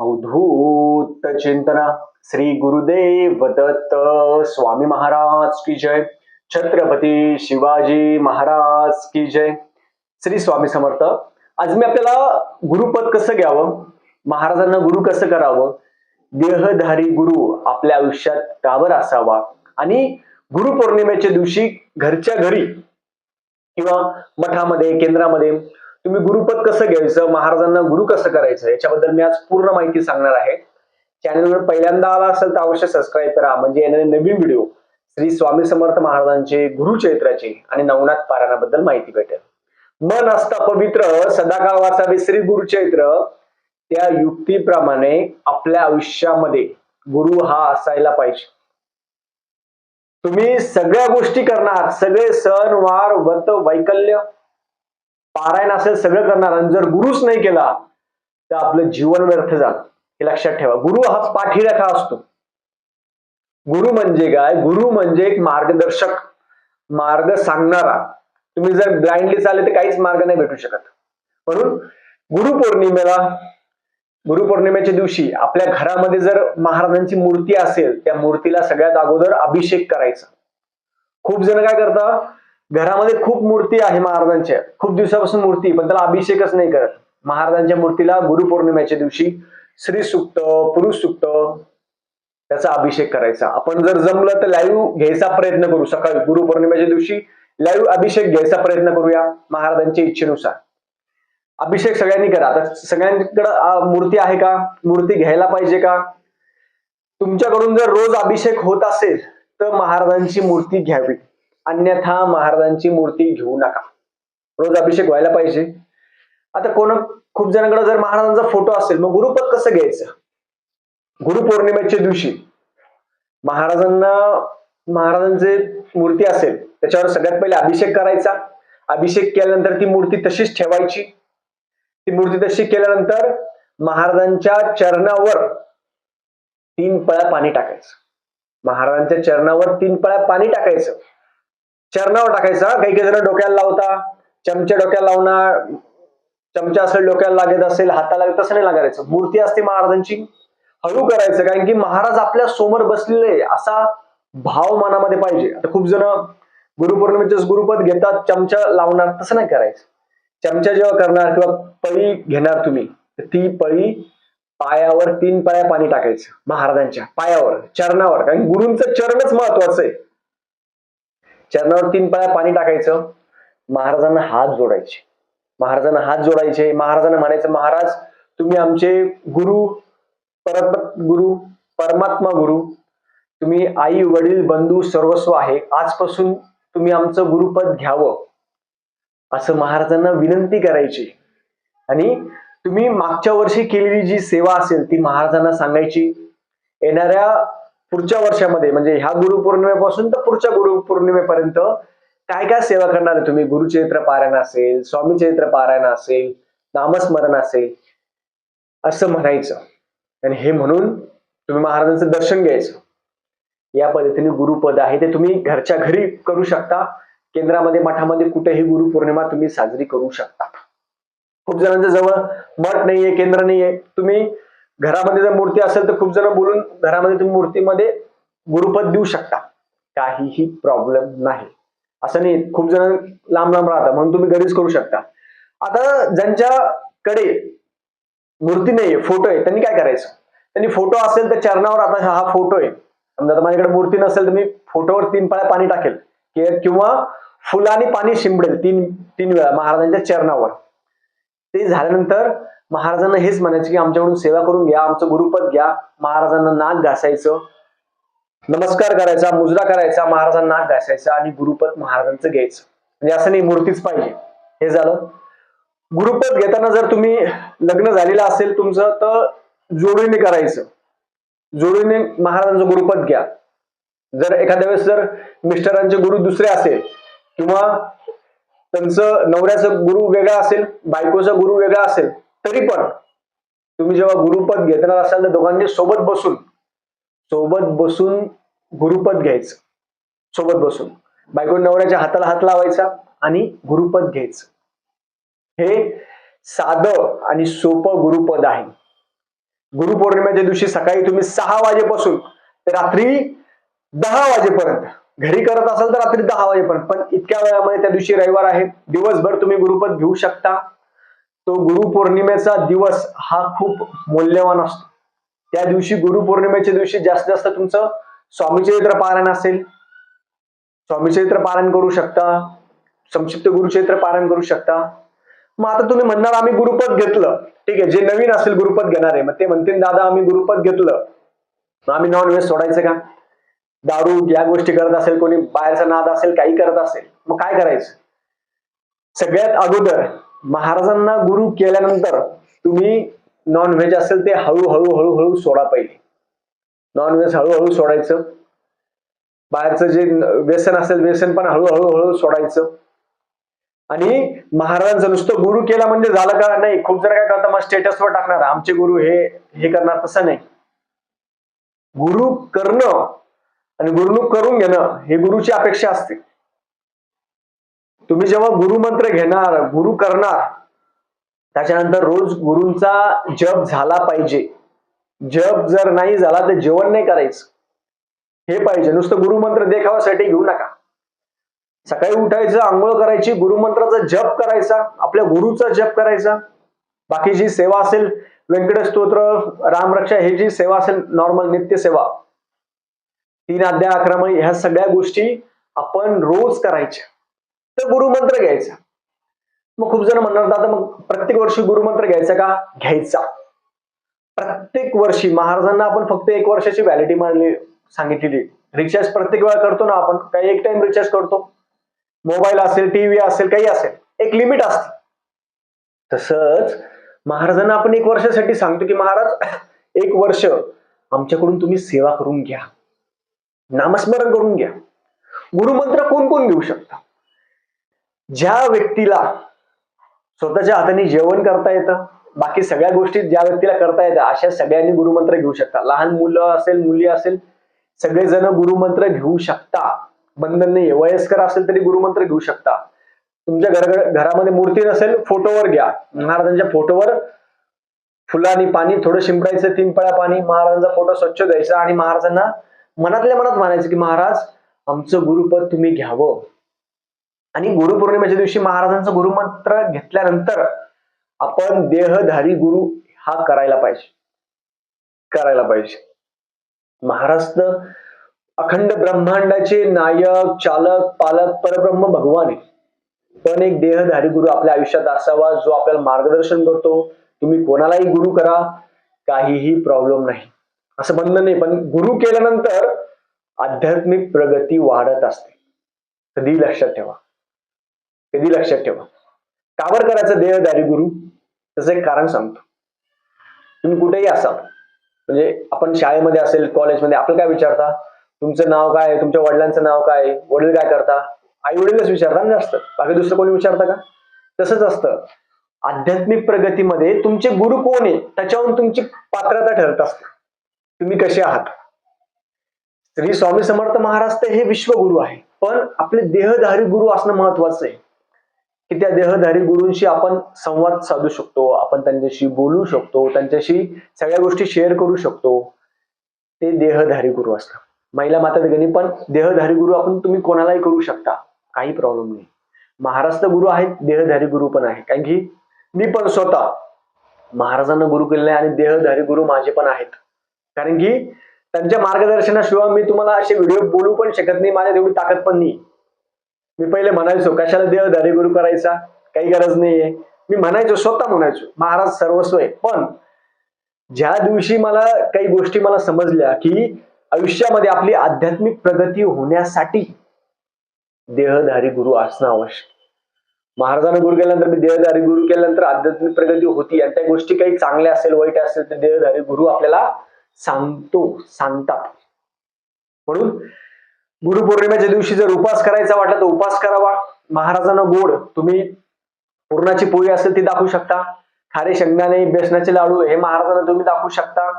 अवधूत चिंतना। श्री गुरुदेव दत्त स्वामी महाराज की जय। छत्रपती शिवाजी महाराज की जय। श्री स्वामी समर्थ। आज मी आपल्याला गुरुपद कसं घ्यावं? महाराजांना गुरु कसं करावं? देहधारी गुरु आपल्या आयुष्यात कावर असावा आणि गुरुपौर्णिमेच्या दिवशी घरच्या घरी किंवा मठामध्ये केंद्रामध्ये तुम्ही गुरुपद कसं घ्यायचं? महाराजांना गुरु कसं करायचं? याच्याबद्दल मी आज पूर्ण माहिती सांगणार आहे. चॅनलवर पहिल्यांदा आला असेल तर अवश्य सबस्क्राईब करा. म्हणजे येणारे नवीन व्हिडिओ श्री स्वामी समर्थ महाराजांचे गुरुचरित्राचे आणि नवनाथ पारायणाबद्दल माहिती भेटेल. मन असता पवित्र सदाकाळ वाचावे श्री गुरुचरित्र त्या युक्तीप्रमाणे आपल्या आयुष्यामध्ये गुरु हा असायला पाहिजे. तुम्ही सगळ्या गोष्टी करणार. सगळे सण वार व्रत वैकल्य पारायण असेल सगळं करणार. आणि जर गुरुच नाही केला तर आपलं जीवन व्यर्थ जात. हे लक्षात ठेवा. गुरु हा पाठीरेखा असतो. गुरु म्हणजे काय? गुरु म्हणजे एक मार्गदर्शक मार्ग सांगणारा. तुम्ही जर ब्लाइंडली चालले तर काहीच मार्ग नाही भेटू शकत. म्हणून गुरुपौर्णिमेला गुरुपौर्णिमेच्या दिवशी आपल्या घरामध्ये जर महाराजांची मूर्ती असेल त्या मूर्तीला सगळ्यात अगोदर अभिषेक करायचा. खूप जण काय करतात घरामध्ये खूप मूर्ती आहे महाराजांच्या. खूप दिवसापासून मूर्ती पण त्याला अभिषेकच नाही करत. महाराजांच्या मूर्तीला गुरुपौर्णिमेच्या दिवशी श्री सुक्त पुरुष सुक्त त्याचा अभिषेक करायचा. आपण जर जमलं तर लाईव्ह घ्यायचा प्रयत्न करू. सकाळी गुरुपौर्णिमेच्या दिवशी लाईव्ह अभिषेक घ्यायचा प्रयत्न करूया महाराजांच्या इच्छेनुसार. अभिषेक सगळ्यांनी करा. आता सगळ्यांकडे मूर्ती आहे का? मूर्ती घ्यायला पाहिजे का? तुमच्याकडून जर रोज अभिषेक होत असेल तर महाराजांची मूर्ती घ्यावी. अन्यथा महाराजांची मूर्ती घेऊ नका. रोज अभिषेक व्हायला पाहिजे. आता कोण खूप जणांकडे जर महाराजांचा फोटो असेल मग गुरुपद कसं घ्यायचं? गुरुपौर्णिमेच्या दिवशी महाराजांना महाराजांचे मूर्ती असेल त्याच्यावर सगळ्यात पहिले अभिषेक करायचा. अभिषेक केल्यानंतर ती मूर्ती तशीच ठेवायची. ती मूर्ती तशी केल्यानंतर महाराजांच्या चरणावर तीन पळ्या पाणी टाकायचं. महाराजांच्या चरणावर तीन पळ्या पाणी टाकायचं. चरणावर टाकायचा. काही काही जण डोक्याला लावता. चमचे डोक्याला लावणार. चमचा असेल डोक्याला लागत असेल हाताला लागत तसं नाही लागायचं. मूर्ती असते महाराजांची. हळू करायचं कारण की महाराज आपल्यासमोर बसलेले असा भाव मनामध्ये पाहिजे. आता खूप जण गुरुपौर्णिमेचे गुरुपद घेतात चमचा लावणार तसं नाही करायचं. चमचा जेव्हा करणार किंवा पळी घेणार तुम्ही तर ती पळी पायावर तीन पाया पाणी टाकायचं महाराजांच्या पायावर चरणावर. कारण गुरूंचं चरणच महत्वाचं आहे. चरणावर तीन पाया पाणी टाकायचं. महाराजांना हात जोडायचे. महाराजांना हात जोडायचे. महाराजांना म्हणायचं महाराज तुम्ही आमचे गुरु परम गुरु परमात्मा गुरु तुम्ही आई वडील बंधू सर्वस्व आहे. आजपासून तुम्ही आमचं गुरुपद घ्यावं. असं महाराजांना विनंती करायची. आणि तुम्ही मागच्या वर्षी केलेली जी सेवा असेल ती महाराजांना सांगायची येणाऱ्या पुढच्या वर्षामध्ये म्हणजे ह्या गुरुपौर्णिमेपासून तर पुढच्या गुरुपौर्णिमेपर्यंत काय काय सेवा करणार आहे तुम्ही? गुरुचरित्र पारायण असेल स्वामी चरित्र पारायण असेल नामस्मरण असेल असं म्हणायचं. आणि हे म्हणून तुम्ही महाराजांचं दर्शन घ्यायचं. या पद्धतीने गुरुपद आहे ते तुम्ही घरच्या घरी करू शकता. केंद्रामध्ये मठामध्ये कुठेही गुरुपौर्णिमा तुम्ही साजरी करू शकता. खूप जणांच्या जवळ मठ नाहीये केंद्र नाहीये. तुम्ही घरामध्ये जर मूर्ती असेल तर खूप जण बोलून घरामध्ये तुम्ही मूर्तीमध्ये गुरुपद देऊ शकता. काहीही प्रॉब्लेम नाही. असं नाही खूप जण लांब लांब राहतात म्हणून तुम्ही घरीच करू शकता. आता ज्यांच्याकडे मूर्ती नाहीये फोटो आहे त्यांनी काय करायचं? त्यांनी फोटो असेल तर चरणावर आता हा फोटो आहे. समजा माझ्याकडे मूर्ती नसेल तर मी फोटोवर तीन पाळ्या पाणी टाकेल. किंवा फुलाने पाणी शिंपडेल तीन तीन वेळा महाराजांच्या चरणावर. ते झाल्यानंतर महाराजांना हेच म्हणायचं की आमच्याकडून सेवा करून घ्या आमचं गुरुपद घ्या. महाराजांना नाक घासायचं. नमस्कार करायचा मुजरा करायचा महाराजांना नाक घासायचा आणि गुरुपद महाराजांचं घ्यायचं. म्हणजे असं नाही मूर्तीच पाहिजे. हे झालं. गुरुपद घेताना जर तुम्ही लग्न झालेलं असेल तुमचं तर जोडीने करायचं. जोडीने महाराजांचं गुरुपद घ्या. जर एखाद्या वेळेस जर मिस्टरांचे गुरु दुसरे असेल किंवा त्यांचं नवऱ्याचं गुरु वेगळा असेल बायकोचा गुरु वेगळा असेल तरी पण तुम्ही जेव्हा गुरुपद घेणार असाल तर दोघांनी सोबत बसून सोबत बसून गुरुपद घ्यायचं. सोबत बसून. बायको नवऱ्याच्या हाताला हात लावायचा आणि गुरुपद घ्यायचं. हे साधं आणि सोपं गुरुपद आहे. गुरुपौर्णिमेच्या दिवशी सकाळी तुम्ही सहा वाजेपासून ते रात्री दहा वाजेपर्यंत घरी करत असाल तर रात्री दहा वाजेपर्यंत पण इतक्या वेळामध्ये त्या दिवशी रविवार आहे. दिवसभर तुम्ही गुरुपद घेऊ शकता. तो गुरुपौर्णिमेचा दिवस हा खूप मौल्यवान असतो. त्या दिवशी गुरुपौर्णिमेच्या दिवशी जास्तीत जास्त तुमचं स्वामीचरित्र पारायण असेल. स्वामीचरित्र पारायण करू शकता. संक्षिप्त गुरुचरित्र पारायण करू शकता. मग आता तुम्ही म्हणणार आम्ही गुरुपद घेतलं. ठीक आहे जे नवीन असेल गुरुपद घेणारे मग ते म्हणतील दादा आम्ही गुरुपद घेतलं. मग आम्ही नॉन व्हेज सोडायचं का? दारू या गोष्टी करत असेल कोणी बाहेरचा नाद असेल काही करत असेल मग काय करायचं? सगळ्यात अगोदर महाराजांना गुरु केल्यानंतर तुम्ही नॉनव्हेज असेल ते हळूहळू हळूहळू सोडा पाहिजे नॉनव्हेज हळूहळू सोडायचं. बाहेरचं जे व्यसन असेल व्यसन पण हळूहळू हळू सोडायचं. आणि महाराजांचं नुसतं गुरु केला म्हणजे झालं का नाही? खूप जण काय करतात मग स्टेटसवर टाकणार. आमचे गुरु हे हे करणार तसं नाही. गुरु करणं आणि गुरुनुक करून घेणं हे गुरुची अपेक्षा असते. तुम्ही जेव्हा गुरुमंत्र घेणार गुरु करणार त्याच्यानंतर रोज गुरूंचा जप झाला पाहिजे. जप जर नाही झाला तर जेवण नाही करायचं. हे पाहिजे. नुसतं गुरुमंत्र देखावासाठी घेऊ नका. सकाळी उठायचं आंघोळ करायची गुरुमंत्राचा जप करायचा आपल्या गुरुचा जप करायचा. बाकी जी सेवा असेल व्यंकटेश स्तोत्र रामरक्षा हे जी सेवा असेल नॉर्मल नित्य सेवा तीन अध्याय अक्रमण ह्या सगळ्या गोष्टी आपण रोज करायच्या. तर गुरुमंत्र घ्यायचा. मग खूप जण म्हणणार दादा मग प्रत्येक वर्षी गुरुमंत्र घ्यायचा का? घ्यायचा. प्रत्येक वर्षी महाराजांना आपण फक्त एक वर्षाची व्हॅलिडी मानली सांगितलेली. रिचार्ज प्रत्येक वेळा करतो ना आपण काही एक टाइम रिचार्ज करतो. मोबाईल असेल टीव्ही असेल काही असेल एक लिमिट असते. तसंच महाराजांना आपण एक वर्षासाठी सांगतो की महाराज एक वर्ष आमच्याकडून तुम्ही सेवा करून घ्या. नामस्मरण करून घ्या. गुरुमंत्र कोण कोण घेऊ शकता ज्या व्यक्तीला स्वतःच्या हाताने जेवण करता येतं बाकी सगळ्या गोष्टी ज्या व्यक्तीला करता येतात अशा सगळ्यांनी गुरुमंत्र घेऊ शकता. लहान मुलं असेल मुली असेल सगळेजण गुरुमंत्र घेऊ शकता. बंधन नाही वयस्कर असेल तरी गुरुमंत्र घेऊ शकता. तुमच्या घर घरामध्ये मूर्ती नसेल फोटोवर घ्या. महाराजांच्या फोटोवर फुलानी पाणी थोडं शिंपडायचं तीन पळ्या पाणी महाराजांचा फोटो स्वच्छ द्यायचा आणि महाराजांना मनातल्या मनात मानायचं की महाराज आमचं गुरुपद तुम्ही घ्यावं. आणि गुरुपौर्णिमेच्या दिवशी महाराजांचं गुरुमंत्र घेतल्यानंतर आपण देहधारी गुरु हा करायला पाहिजे. करायला पाहिजे. महाराष्ट्र अखंड ब्रह्मांडाचे नायक चालक पालक परब्रह्म भगवान आहे पण एक देहधारी गुरु आपल्या आयुष्यात असावा जो आपल्याला मार्गदर्शन करतो. तुम्ही कोणालाही गुरु करा काहीही प्रॉब्लेम नाही. असं बंधन नाही पण गुरु केल्यानंतर आध्यात्मिक प्रगती वाढत असते. कधी लक्षात ठेवा. कधी लक्षात ठेवा. काबर करायचं देहधारी गुरु? त्याचं एक कारण सांगतो. तुम्ही कुठेही असाल म्हणजे आपण शाळेमध्ये असेल कॉलेजमध्ये आपलं काय विचारता? तुमचं नाव काय आहे? तुमच्या वडिलांचं नाव काय आहे? वडील काय करता? आई वडीलच विचारता ना जास्त. बाकी दुसरं कोणी विचारता का? तसंच असतं. आध्यात्मिक प्रगतीमध्ये तुमचे गुरु कोण आहे? त्याच्यावरून तुमची पात्रता ठरत असते. तुम्ही कसे आहात? श्री स्वामी समर्थ महाराज हे विश्वगुरु आहे पण आपले देहधारी गुरु असणं महत्वाचं आहे. की त्या देहधारी गुरूंशी आपण संवाद साधू शकतो आपण त्यांच्याशी बोलू शकतो त्यांच्याशी सगळ्या गोष्टी शेअर करू शकतो. ते देहधारी गुरु असतात. महिला माता गणी पण देहधारी गुरु आपण तुम्ही कोणालाही करू शकता. काही प्रॉब्लेम नाही. महाराष्ट्र गुरु आहेत देहधारी गुरु पण आहे. कारण की मी पण स्वतः महाराजांना गुरु केले आहे आणि देहधारी गुरु माझे पण आहेत. कारण की त्यांच्या मार्गदर्शनाशिवाय मी तुम्हाला असे व्हिडिओ बोलू पण शकत नाही माझ्या तेवढी ताकद पण नाही. मी पहिले म्हणायचो कशाला देहधारी गुरु करायचा? काही गरज नाहीये. मी म्हणायचो स्वतः म्हणायचो महाराज सर्वस्व आहे. पण ज्या दिवशी मला काही गोष्टी मला समजल्या की आयुष्यामध्ये आपली आध्यात्मिक प्रगती होण्यासाठी देहधारी गुरु असणं आवश्यक. महाराजांना गुरु केल्यानंतर मी देहधारी गुरु केल्यानंतर आध्यात्मिक प्रगती होती आणि त्या गोष्टी काही चांगल्या असेल वाईट असेल तर देहधारी गुरु आपल्याला सांगतो सांगतात. म्हणून गुरुपौर्णिमेच्या दिवशी जर उपास करायचा वाटला तर उपास करावा. महाराजांना गोड. तुम्ही पूर्णाची पोळी असेल ती दाखवू शकता. खारे शेंगदाणे बेसनाचे लाडू हे महाराजांना तुम्ही दाखवू शकता.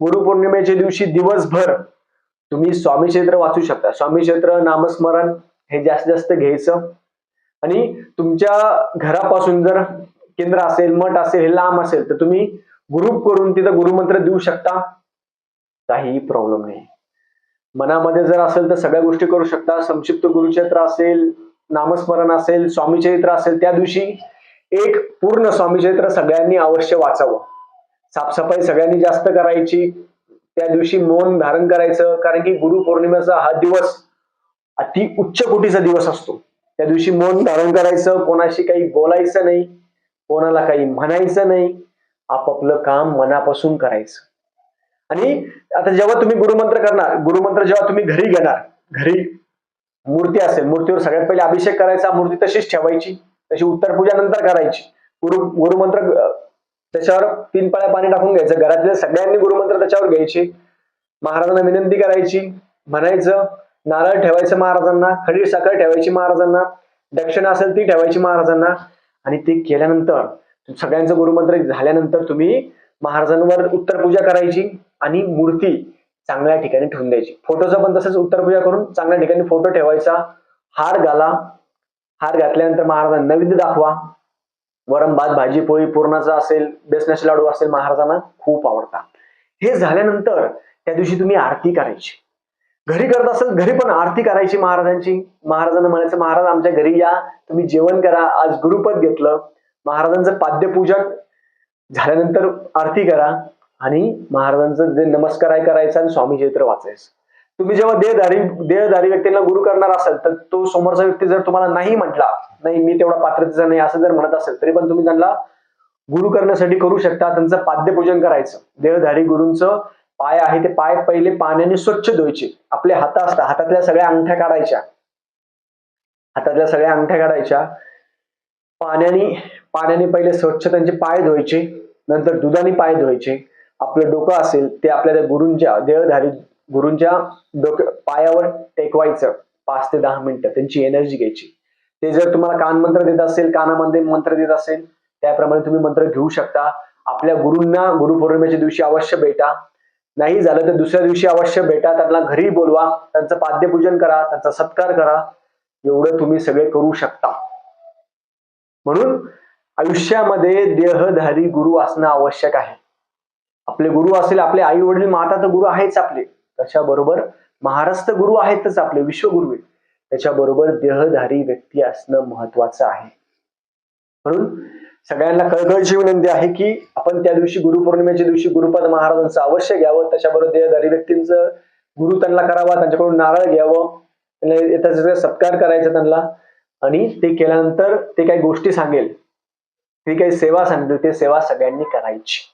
गुरुपौर्णिमेच्या दिवशी दिवसभर तुम्ही स्वामी चरित्र वाचू शकता. स्वामी चरित्र नामस्मरण हे जास्तीत जास्त घ्यायचं. आणि तुमच्या घरापासून जर केंद्र असेल मठ असेल हे लांब असेल तर तुम्ही ग्रुप करून तिथं गुरुमंत्र देऊ शकता. काही प्रॉब्लेम नाही. मनामध्ये जर असेल तर सगळ्या गोष्टी करू शकता. संक्षिप्त गुरुचरित्र असेल नामस्मरण असेल स्वामी चरित्र असेल त्या दिवशी एक पूर्ण स्वामी चरित्र सगळ्यांनी अवश्य वाचावं. साफसफाई सगळ्यांनी जास्त करायची. त्या दिवशी मौन धारण करायचं. कारण की गुरुपौर्णिमेचा हा दिवस अति उच्च कोटीचा दिवस असतो. त्या दिवशी मौन धारण करायचं. कोणाशी काही बोलायचं नाही कोणाला काही म्हणायचं नाही. आपापलं काम मनापासून करायचं. आणि आता जेव्हा तुम्ही गुरुमंत्र करणार गुरुमंत्र जेव्हा तुम्ही घरी घेणार घरी मूर्ती असेल मूर्तीवर सगळ्यात पहिले अभिषेक करायचा मूर्ती तशीच ठेवायची तशी उत्तर पूजा नंतर करायची. गुरु गुरुमंत्र त्याच्यावर तीन पाळ्या पाणी टाकून घ्यायचं. घरातल्या सगळ्यांनी गुरुमंत्र त्याच्यावर घ्यायचे. महाराजांना विनंती करायची. म्हणायचं नारळ ठेवायचं महाराजांना खडी साखर ठेवायची महाराजांना दक्षिणा असेल ती ठेवायची महाराजांना. आणि ते केल्यानंतर सगळ्यांचं गुरुमंत्र झाल्यानंतर तुम्ही महाराजांवर उत्तर पूजा करायची. आणि मूर्ती चांगल्या ठिकाणी ठेवून द्यायची. फोटोचं पण तसंच उत्तर पूजा करून चांगल्या ठिकाणी फोटो ठेवायचा. हार घाला. हार घातल्यानंतर महाराजांना नैवेद्य दाखवा. वरण भात भाजी पोळी पूर्णाचा असेल बेसनाचे लाडू असेल महाराजांना खूप आवडतात. हे झाल्यानंतर त्या दिवशी तुम्ही आरती करायची. घरी करत असेल घरी पण आरती करायची महाराजांची. महाराजांना म्हणायचं महाराज आमच्या घरी या. तुम्ही जेवण करा. आज गुरुपद घेतलं. महाराजांचं पाद्यपूजन झाल्यानंतर आरती करा. आणि महाराजांचं जे नमस्कार आहे करायचा आणि स्वामी चरित्र वाचायचं. तुम्ही जेव्हा देहधारी देहधारी व्यक्तीला गुरु करणार असाल तर तो समोरचा व्यक्ती जर तुम्हाला नाही म्हटला नाही मी तेवढा पात्रतेचा नाही असं जर म्हणत असेल तरी पण तुम्ही त्यांना गुरु करण्यासाठी करू शकता त्यांचं पाद्यपूजन करायचं. देहधारी गुरूंचं पाय आहे ते पाय पहिले पाण्याने स्वच्छ धुवायचे. आपले हात असतात हातातल्या सगळ्या अंगठ्या काढायच्या. हातातल्या सगळ्या अंगठ्या काढायच्या. पाण्याने पाण्याने पहिले स्वच्छ त्यांचे पाय धुवायचे. नंतर दुधाने पाय धुवायचे. आपलं डोकं असेल ते आपल्या त्या गुरूंच्या देहधारी गुरूंच्या डोक्या पायावर टेकवायचं. पाच ते दहा मिनिटं त्यांची एनर्जी घ्यायची. ते जर तुम्हाला कान मंत्र देत असेल कानामध्ये मंत्र देत असेल त्याप्रमाणे तुम्ही मंत्र घेऊ शकता. आपल्या गुरूंना गुरुपौर्णिमेच्या दिवशी अवश्य भेटा. नाही झालं तर दुसऱ्या दिवशी अवश्य भेटा. त्यांना घरी बोलवा. त्यांचं पाद्यपूजन करा. त्यांचा सत्कार करा. एवढं तुम्ही सगळे करू शकता. म्हणून आयुष्यामध्ये देहधारी गुरु असणं आवश्यक आहे. आपले गुरु असेल आपले आई वडील माता तर गुरु आहेच आपले. त्याच्याबरोबर महाराष्ट्र गुरु आहेतच आपले विश्वगुरु आहेत त्याच्याबरोबर देहधारी व्यक्ती असणं महत्वाचं आहे. म्हणून सगळ्यांना कळकळची विनंती आहे की आपण त्या दिवशी गुरुपौर्णिमेच्या दिवशी गुरुपद महाराजांचं अवश्य घ्यावं त्याच्याबरोबर देहधारी व्यक्तींचं गुरु त्यांना करावा त्यांच्याकडून नारळ घ्यावं त्यांना त्याचा सत्कार करायचा त्यांना. आणि ते केल्यानंतर ते काही गोष्टी सांगेल. ती काही सेवा सांगेल ते सेवा सगळ्यांनी करायची.